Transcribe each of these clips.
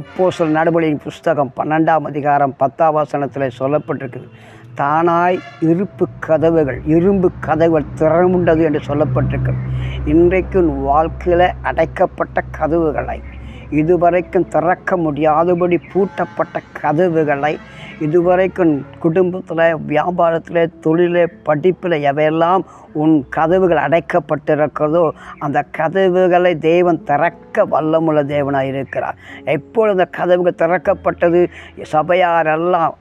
அப்போ சில நடவடிக்கையின் புஸ்தகம் பன்னெண்டாம் அதிகாரம் பத்தாம் வசனத்தில் சொல்லப்பட்டிருக்குது தானாய் இருப்பு கதவுகள் இரும்பு கதவுகள் திறமுண்டது என்று சொல்லப்பட்டிருக்கிறது. இன்றைக்கு உன் வாழ்க்கையில் அடைக்கப்பட்ட கதவுகளை இதுவரைக்கும் திறக்க முடியாதபடி பூட்டப்பட்ட கதவுகளை இதுவரைக்கும் குடும்பத்தில் வியாபாரத்தில் தொழிலில் படிப்பில் எவையெல்லாம் உன் கதவுகள் அடைக்கப்பட்டிருக்கிறதோ அந்த கதவுகளை தேவன் திறக்க வல்லமுள்ள தேவனாக இருக்கிறார் எப்பொழுது அந்த கதவுகள் திறக்கப்பட்டது? சபையாரெல்லாம்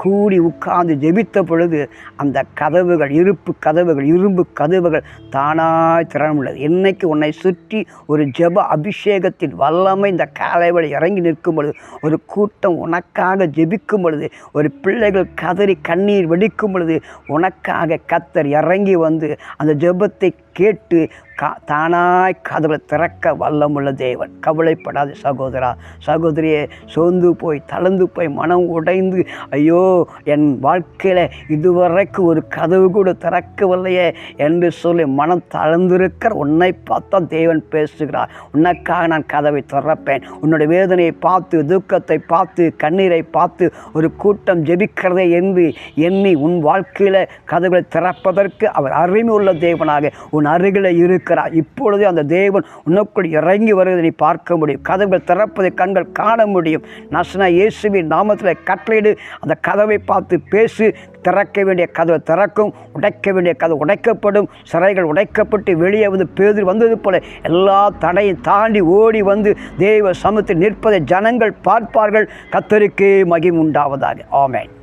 கூடி உட்கார்ந்து ஜெபித்த பொழுது அந்த கதவுகள் இருப்பு கதவுகள் இரும்பு கதவுகள் தானாய் திறமுள்ளது என்னைக்கு உன்னை சுற்றி ஒரு ஜெப அபிஷேகத்தின் வல்லமை இந்த காலைவழி இறங்கி நிற்கும் பொழுது ஒரு கூட்டம் உனக்காக ஜெபிக்கும் பொழுது ஒரு பிள்ளைகள் கதறி கண்ணீர் வெடிக்கும் பொழுது உனக்காக கத்தர் இறங்கி வந்து அந்த ஜெபத்தை கேட்டு கா தானாய் கதவை திறக்க வல்லமுள்ள தேவன். கவலைப்படாத சகோதரா. சகோதரியே சோர்ந்து போய் தளர்ந்து போய் மனம் உடைந்து ஐயோ என் வாழ்க்கையில் இதுவரைக்கும் ஒரு கதவு கூட திறக்கவில்லையே என்று சொல்லி மனம் தளர்ந்திருக்கிற உன்னை பார்த்தா தேவன் பேசுகிறார். உனக்காக நான் கதவை திறப்பேன். உன்னுடைய வேதனையை பார்த்து துக்கத்தை பார்த்து கண்ணீரை பார்த்து ஒரு கூட்டம் ஜெபிக்கிறதே என்று எண்ணி உன் வாழ்க்கையில் கதவுகளை திறப்பதற்கு அவர் அருமை உள்ள தேவனாக உன் அருகில் இருக்கிறார் இப்பொழுது அந்த தேவன் உனக்குள் இறங்கி வருவதை நீ பார்க்க முடியும். கதவுகள் திறப்பதை கண்கள் காண முடியும். நசனா இயேசுவின் நாமத்தில் கட்டளையிடு. அந்த கதவை பார்த்து பேசு. திறக்க வேண்டிய கதவை திறக்கும். உடைக்க வேண்டிய கதவு உடைக்கப்படும். சிறைகள் உடைக்கப்பட்டு வெளியே வந்து பேதில் வந்தது போல எல்லா தடையும் தாண்டி ஓடி வந்து தெய்வ சமத்தில் நிற்பதை ஜனங்கள் பார்ப்பார்கள். கத்தருக்கே மகிம் உண்டாவதாக. ஆமென்.